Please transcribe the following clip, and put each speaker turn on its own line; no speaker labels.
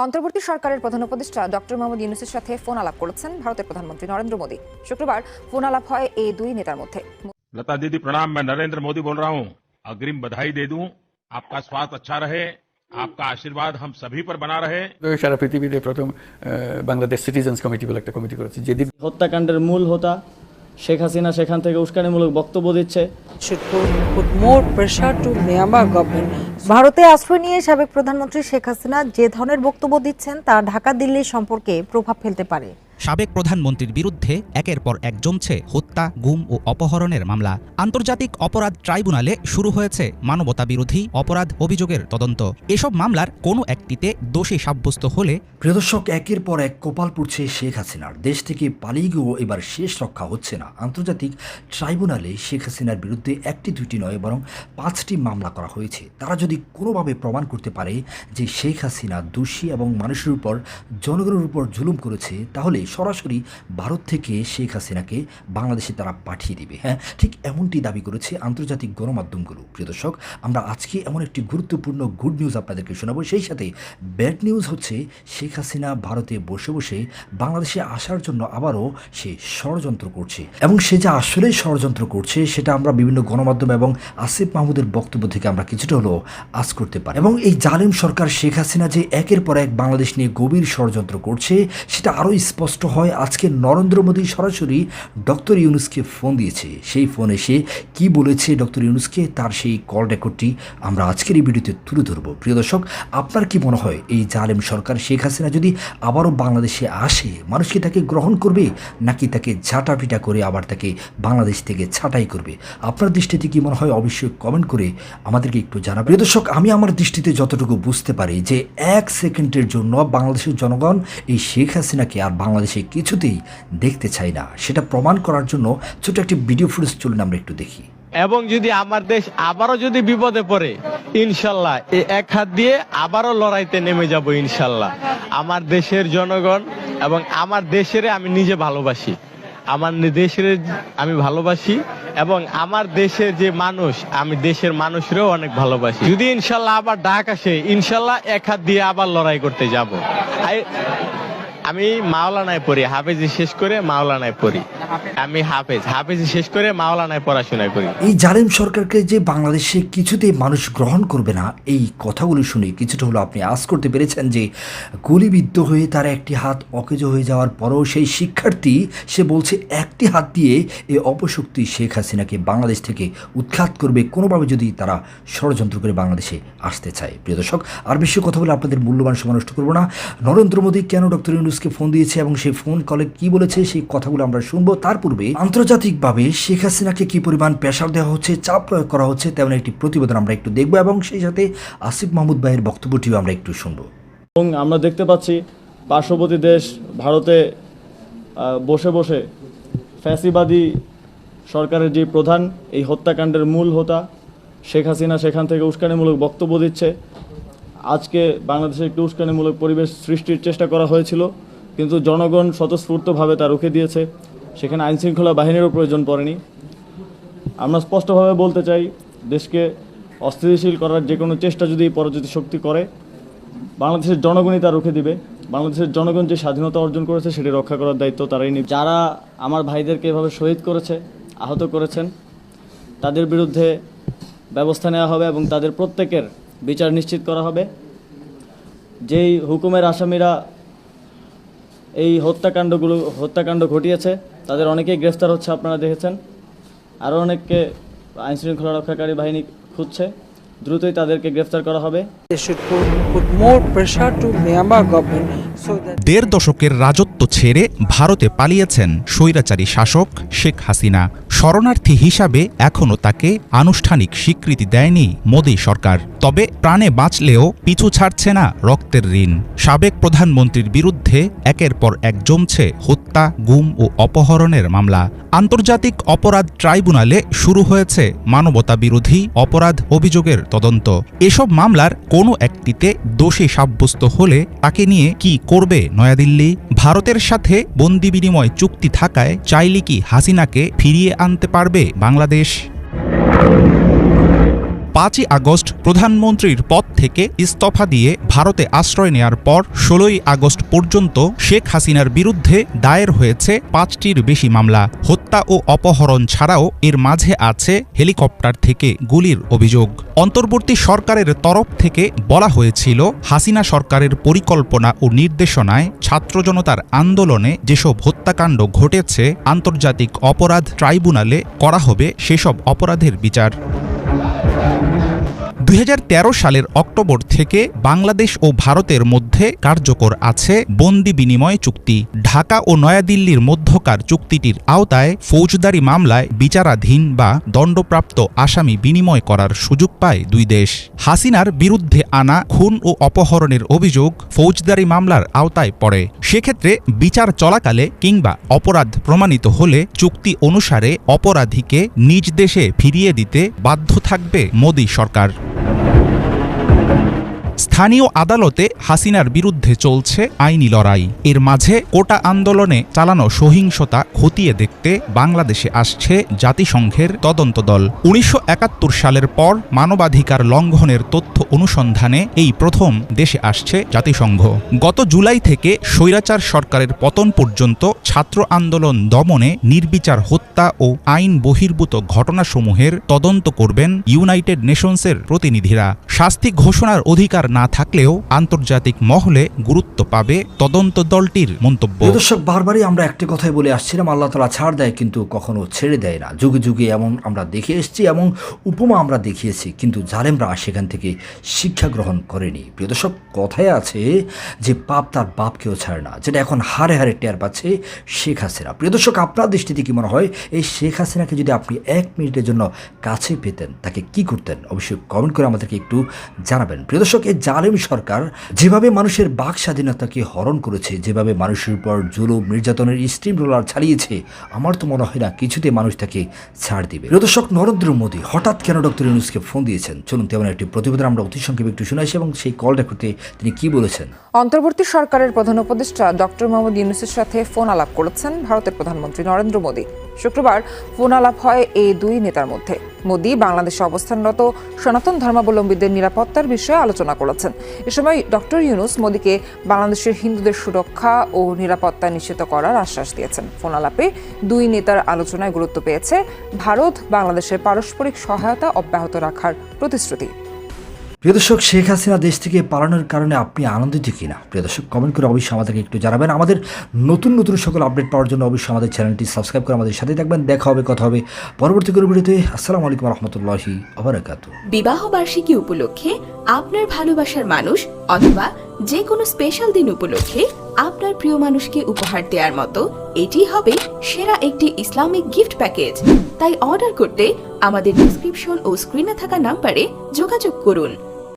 অন্তর্বর্তী সরকারের প্রধান উপদেষ্টা ডক্টর মোহাম্মদ ইউনুসের সাথে ফোন আলাপ করেছেন ভারতের প্রধানমন্ত্রী নরেন্দ্র মোদী শুক্রবার ফোন আলাপ হয় এই দুই নেতার মধ্যে
लता दीदी प्रणाम मैं नरेंद्र मोदी बोल रहा हूँ अग्रिम बधाई दे दूं आपका स्वास्थ्य अच्छा रहे आपका आशीर्वाद हम सभी पर बना रहे
সারা পৃথিবীতে প্রথম আহ, বাংলাদেশ সিটিজেন্স কমিটি বলে একটা কমিটি করেছে যেদিন
হত্যাকাণ্ডের মূল হোতা শেখ হাসিনা সেখান থেকে উস্কানিমূলক বক্তব্য দিচ্ছে।
ভারতে আশ্রয় নিয়ে সাবেক প্রধানমন্ত্রী শেখ হাসিনা যে ধরনের বক্তব্য দিচ্ছেন তা ঢাকা দিল্লির সম্পর্কে প্রভাব ফেলতে পারে।
সাবেক প্রধানমন্ত্রীর বিরুদ্ধে একের পর এক জমছে হত্যা, গুম ও অপহরণের মামলা। আন্তর্জাতিক অপরাধ ট্রাইব্যুনালে শুরু হয়েছে মানবতা বিরোধী অপরাধ অভিযোগের তদন্ত। এসব মামলার কোনো একটিতে দোষী সাব্যস্ত হলে
প্রিয় দর্শক, একের পর এক কপাল পড়ছে শেখ হাসিনার। দেশ থেকে পালিয়ে গিয়েও এবার শেষ রক্ষা হচ্ছে না। আন্তর্জাতিক ট্রাইব্যুনালে শেখ হাসিনার বিরুদ্ধে একটি দুইটি নয়, বরং পাঁচটি মামলা করা হয়েছে। তারা যদি কোনোভাবে প্রমাণ করতে পারে যে শেখ হাসিনা দোষী এবং মানুষের উপর, জনগণের উপর জুলুম করেছে, তাহলে সরাসরি ভারত থেকে শেখ হাসিনাকে বাংলাদেশে তারা পাঠিয়ে দিবে। হ্যাঁ ঠিক এমনটি দাবি করেছে আন্তর্জাতিক গণমাধ্যমগুলো। প্রিয় দর্শক, আমরা আজকে এমন একটি গুরুত্বপূর্ণ গুড নিউজ আপনাদেরকে শোনাবো। সেই সাথে ব্যাড নিউজ হচ্ছে শেখ হাসিনা ভারতে বসে বসে বাংলাদেশে আসার জন্য আবারও সে ষড়যন্ত্র করছে। এবং সে যে আসলেই ষড়যন্ত্র করছে, সেটা আমরা বিভিন্ন গণমাধ্যম এবং আসিফ মাহমুদের বক্তব্য থেকে আমরা কিছুটা হলেও আজ করতে পারি। এবং এই জালিম সরকার শেখ হাসিনা যে একের পর এক বাংলাদেশ নিয়ে গভীর ষড়যন্ত্র করছে, সেটা আরও স্পষ্ট হয়, আজকে নরেন্দ্র মোদী সরাসরি ডক্টর ইউনুসকে ফোন দিয়েছে। সেই ফোনে সে কি বলেছে ডক্টর ইউনুসকে, তার সেই কল রেকর্ডটি আমরা আজকের এই ভিডিওতে তুলে ধরবো। প্রিয় দর্শক, আপনার কি মনে হয়, এই জালেম সরকার শেখ হাসিনা যদি আবারও বাংলাদেশে আসে, মানুষ কি তাকে গ্রহণ করবে, নাকি তাকে ঝাঁটাপিটা করে আবার তাকে বাংলাদেশ থেকে ছাঁটাই করবে? আপনার দৃষ্টিতে কি মনে হয়, অবশ্যই কমেন্ট করে আমাদেরকে একটু জানাবেন। প্রিয় দর্শক, আমি আমার দৃষ্টিতে যতটুকু বুঝতে পারি যে এক সেকেন্ডের জন্য বাংলাদেশের জনগণ এই শেখ হাসিনাকে আর বাংলাদেশে কিছুতেই দেখতে চায় না। সেটা প্রমাণ করার জন্য ছোট একটি ভিডিও ফুটেজ চলুন আমরা একটু দেখি।
এবং যদি আমার দেশ আবারও যদি বিপদে পড়ে, ইনশাল্লাহ এই এক হাত দিয়ে আবারও লড়াইতে নেমে যাব ইনশাল্লাহ। আমার দেশের জনগণ এবং আমার দেশের আমি নিজে ভালোবাসি। আমার দেশের আমি ভালোবাসি এবং আমার দেশের যে মানুষ, আমি দেশের মানুষেরও অনেক ভালোবাসি। যদি ইনশাল্লাহ আবার ডাক আসে, ইনশাল্লাহ এক হাত দিয়ে আবার লড়াই করতে যাব। আমি মাওলানায় পড়ি, হাফেজি শেষ করে মাওলানায় পড়ি। আমি হাফেজ, হাফেজি শেষ করে মাওলানায় পড়াশোনা করি।
এই জালেম সরকারকে যে বাংলাদেশে কিছুতেই মানুষ গ্রহণ করবে না, এই কথাগুলো শুনে কিছুটা হলো আপনি আশ করতে পেরেছেন যে গুলিবিদ্ধ হয়ে তার একটি হাত অকেজো হয়ে যাওয়ার পরেও সেই শিক্ষার্থী, সে বলছে একটি হাত দিয়ে এই অপশক্তি শেখ হাসিনাকে বাংলাদেশ থেকে উৎখাত করবে। কোনোভাবে যদি তারা ষড়যন্ত্র করে বাংলাদেশে আসতে চায়। প্রিয় দর্শক, আর বেশি কথা বলে আপনাদের মূল্যবান সময় নষ্ট করব না। নরেন্দ্র মোদী কেন ডক্টর ইউনুসকে ফোন দিয়েছে এবং সেই ফোন কলে কি বলেছে সেই কথাগুলো আমরা শুনব। তার পূর্বে আন্তর্জাতিকভাবে শেখ হাসিনাকে কি পরিমাণ প্রেশার দেওয়া হচ্ছে, চাপ প্রয়োগ করা হচ্ছে তেমন একটি প্রতিবেদন আমরা একটু দেখব এবং সেই সাথে আসিফ মাহমুদ ভাইয়ের বক্তব্যটিও আমরা একটু শুনব।
এবং আমরা দেখতে পাচ্ছি পার্শ্ববর্তী দেশ ভারতে বসে বসে ফ্যাসিবাদী সরকারের যে প্রধান, এই হত্যাকাণ্ডের মূল হোতা শেখ হাসিনা সেখান থেকে উস্কানিমূলক বক্তব্য দিচ্ছে। আজকে বাংলাদেশে একটি উস্কানিমূলক পরিবেশ সৃষ্টির চেষ্টা করা হয়েছিল, কিন্তু জনগণ স্বতঃস্ফূর্তভাবে তা রুখে দিয়েছে। সেখানে আইনশৃঙ্খলা বাহিনীরও প্রয়োজন পড়েনি। আমরা স্পষ্টভাবে বলতে চাই, দেশকে অস্থিতিশীল করার যে কোনো চেষ্টা যদি পরাজিত শক্তি করে, বাংলাদেশের জনগণই তা রুখে দিবে। বাংলাদেশের জনগণ যে স্বাধীনতা অর্জন করেছে সেটি রক্ষা করার দায়িত্ব তারাই নিবে। যারা আমার ভাইদেরকে এভাবে শহীদ করেছে, আহত করেছেন, তাদের বিরুদ্ধে ব্যবস্থা নেওয়া হবে এবং তাদের প্রত্যেকের বিচার নিশ্চিত করা হবে। যেই হুকুমের আসামিরা এই হত্যাকাণ্ডগুলো, হত্যাকাণ্ড ঘটিয়েছে, তাদের অনেকেই গ্রেফতার হচ্ছে আপনারা দেখেছেন। আরও অনেককে আইনশৃঙ্খলা রক্ষাকারী বাহিনী খুঁজছে। দ্রুতই তাদেরকে গ্রেফতার করা হবে।
দেড় দশকের রাজত্ব ছেড়ে ভারতে পালিয়েছেন স্বৈরাচারী শাসক শেখ হাসিনা। শরণার্থী হিসাবে এখনও তাকে আনুষ্ঠানিক স্বীকৃতি দেয়নি মোদী সরকার। তবে প্রাণে বাঁচলেও পিছু ছাড়ছে না রক্তের ঋণ। সাবেক প্রধানমন্ত্রীর বিরুদ্ধে একের পর এক জমছে হত্যা, গুম ও অপহরণের মামলা। আন্তর্জাতিক অপরাধ ট্রাইব্যুনালে শুরু হয়েছে মানবতা বিরোধী অপরাধ অভিযোগের তদন্ত। এসব মামলার কোনো একটিতে দোষী সাব্যস্ত হলে তাকে নিয়ে কি করবে নয়াদিল্লি। ভারতের সাথে বন্দি বিনিময় চুক্তি থাকায় চাইলে কি হাসিনাকে ফিরিয়ে আনতে পারবে বাংলাদেশ? পাঁচই আগস্ট প্রধানমন্ত্রীর পদ থেকে ইস্তফা দিয়ে ভারতে আশ্রয় নেয়ার পর ষোলোই আগস্ট পর্যন্ত শেখ হাসিনার বিরুদ্ধে দায়ের হয়েছে পাঁচটির বেশি মামলা। হত্যা ও অপহরণ ছাড়াও এর মাঝে আছে হেলিকপ্টার থেকে গুলির অভিযোগ। অন্তর্বর্তী সরকারের তরফ থেকে বলা হয়েছিল, হাসিনা সরকারের পরিকল্পনা ও নির্দেশনায় ছাত্র জনতার আন্দোলনে যেসব হত্যাকাণ্ড ঘটেছে, আন্তর্জাতিক অপরাধ ট্রাইব্যুনালে করা হবে সেসব অপরাধের বিচার। দুই হাজার তেরো সালের অক্টোবর থেকে বাংলাদেশ ও ভারতের মধ্যে কার্যকর আছে বন্দি বিনিময় চুক্তি। ঢাকা ও নয়াদিল্লির মধ্যকার চুক্তিটির আওতায় ফৌজদারি মামলায় বিচারাধীন বা দণ্ডপ্রাপ্ত আসামি বিনিময় করার সুযোগ পায় দুই দেশ। হাসিনার বিরুদ্ধে আনা খুন ও অপহরণের অভিযোগ ফৌজদারি মামলার আওতায় পড়ে। সেক্ষেত্রে বিচার চলাকালে কিংবা অপরাধ প্রমাণিত হলে চুক্তি অনুসারে অপরাধীকে নিজ দেশে ফিরিয়ে দিতে বাধ্য থাকবে মোদী সরকার। স্থানীয় আদালতে হাসিনার বিরুদ্ধে চলছে আইনি লড়াই। এর মাঝে কোটা আন্দোলনে চালানো সহিংসতা খতিয়ে দেখতে বাংলাদেশে আসছে জাতিসংঘের তদন্ত দল। উনিশশো একাত্তর সালের পর মানবাধিকার লঙ্ঘনের তথ্য অনুসন্ধানে এই প্রথম দেশে আসছে জাতিসংঘ। গত জুলাই থেকে স্বৈরাচার সরকারের পতন পর্যন্ত ছাত্র আন্দোলন দমনে নির্বিচার হত্যা ও আইন বহির্ভূত ঘটনাসমূহের তদন্ত করবেন ইউনাইটেড নেশনসের প্রতিনিধিরা। শাস্তি ঘোষণার অধিকার না থাকলেও আন্তর্জাতিক মহলে গুরুত্ব পাবে তদন্ত দলটির মন্তব্য।
দর্শক, বারবারই আমরা একটি কথাই বলে আসছিলাম, আল্লাহ তালা ছাড় দেয় কিন্তু কখনো ছেড়ে দেয় না। যুগে যুগে এমন আমরা দেখে এসেছি, এমন উপমা আমরা দেখিয়েছি, কিন্তু জালেমরা সেখান থেকে শিক্ষা গ্রহণ করেনি। প্রিয় দর্শক, কথায় আছে যে পাপ তার বাপকেও ছাড়ে না, যেটা এখন হারে হারে টের পাচ্ছে শেখ হাসিনা। প্রিয় দর্শক, আপনার দৃষ্টিতে কি মনে হয় এই শেখ হাসিনাকে যদি আপনি এক মিনিটের জন্য কাছে পেতেন, তাকে কি করতেন? অবশ্যই কমেন্ট করে আমাদেরকে একটু জানাবেন। প্রিয় দর্শক এই জালেম সরকার যেভাবে মানুষের বাক স্বাধীনতাকে হরণ করেছে, যেভাবে মানুষের উপর জুলুম, নির্যাতনের স্টিম রোলার ছাড়িয়েছে আমার তো মনে হয় না কিছুতে মানুষ তাকে ছাড় দিবে। দর্শক, নরেন্দ্র মোদী হঠাৎ কেন ডক্টর ইউনুসকে ফোন দিয়েছেন? চলুন তেমন একটি প্রতিবেদন আমরা অতি সংক্ষেপে একটু শুনে আসি এবং সেই কলটা করতে তিনি কি বলেছেন?
অন্তর্বর্তী সরকারের প্রধান উপদেষ্টা ডক্টর মোহাম্মদ ইউনুসের সাথে ফোন আলাপ করেছেন ভারতের প্রধানমন্ত্রী নরেন্দ্র মোদী। শুক্রবার ফোন আলাপ হয় এই দুই নেতার মধ্যে। মোদী বাংলাদেশে অবস্থানরত সনাতন ধর্মাবলম্বীদের নিরাপত্তার বিষয়ে আলোচনা করেছেন। এ সময় ডক্টর ইউনুস মোদীকে বাংলাদেশের হিন্দুদের সুরক্ষা ও নিরাপত্তা নিশ্চিত করার আশ্বাস দিয়েছেন। ফোন আলাপে দুই নেতার আলোচনায় গুরুত্ব পেয়েছে ভারত বাংলাদেশের পারস্পরিক সহায়তা অব্যাহত রাখার প্রতিশ্রুতি।
প্রিয় দর্শক, শেখ হাসিনা দেশ থেকে পালানোর কারণে আপনি আনন্দিত কিনা? প্রিয় দর্শক কমেন্ট করে অবশ্যই আমাদেরকে একটু জানাবেন। আমাদের নতুন নতুন সকল আপডেট পাওয়ার জন্য অবশ্যই আমাদের চ্যানেলটি সাবস্ক্রাইব করে আমাদের সাথে থাকবেন। দেখা হবে, কথা হবে পরবর্তী কোনো ভিডিওতে। আসসালামু আলাইকুম রহমতুল্লাহি আবরাকাতু
বিবাহ বার্ষিকী উপলক্ষে আপনার ভালোবাসার মানুষ অথবা যে কোনো স্পেশাল দিন উপলক্ষে আপনার প্রিয় মানুষকে উপহার দেওয়ার মতো এটি হবে সেরা একটি ইসলামিক গিফট প্যাকেজ তাই অর্ডার করতে আমাদের ডিসক্রিপশন ও স্ক্রিনে থাকা নাম্বারে যোগাযোগ করুন।